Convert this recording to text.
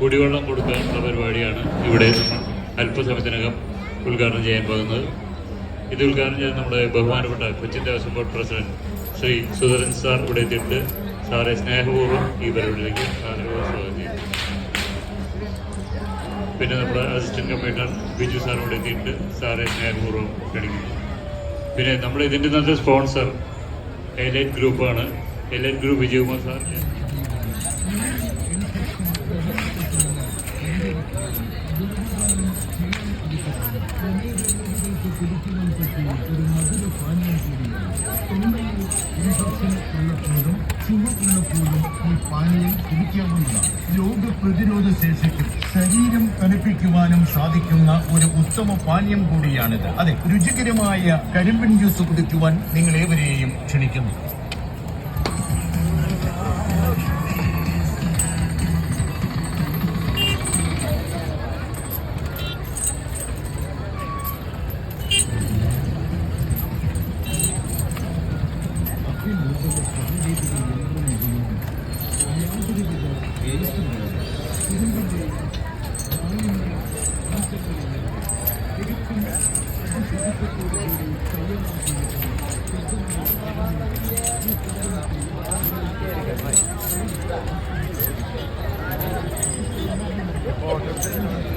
കുടിവെള്ളം കൊടുക്കാനുള്ള പരിപാടിയാണ് ഇവിടെ അല്പസമയത്തിനകം ഉദ്ഘാടനം ചെയ്യാൻ പോകുന്നത്. ഇത് ഉദ്ഘാടനം ചെയ്ത് നമ്മുടെ ബഹുമാനപ്പെട്ട Cochin Devaswom board president Shri Sudharan sir ഇവിടെ എത്തിയിട്ട് സാറെ സ്നേഹപൂർവം ഈ പരിപാടിയിലേക്ക് സാറിനോട് സ്വാഗതം ചെയ്യുന്നു. പിന്നെ നമ്മുടെ അസിസ്റ്റന്റ് കമ്മീഷണർ ബിജു സാർ ഇവിടെ എത്തിയിട്ട് സാറെ സ്നേഹപൂർവം ക്ഷണിക്കുന്നു. പിന്നെ നമ്മുടെ ഇതിന്റെ നല്ല സ്പോൺസർ എലൈറ്റ് ഗ്രൂപ്പാണ്. എലൈറ്റ് ഗ്രൂപ്പ് വിജയകുമാർ സാർ രോഗ പ്രതിരോധ ശേഷിക്കും ശരീരം തണുപ്പിക്കുവാനും സാധിക്കുന്ന ഒരു ഉത്തമ പാനീയം കൂടിയാണിത്. അതെ രുചികരമായ കരിമ്പിൻ ജ്യൂസ് കുടിക്കുവാൻ നിങ്ങൾ ഏവരെയും ക്ഷണിക്കുന്നു. Oh,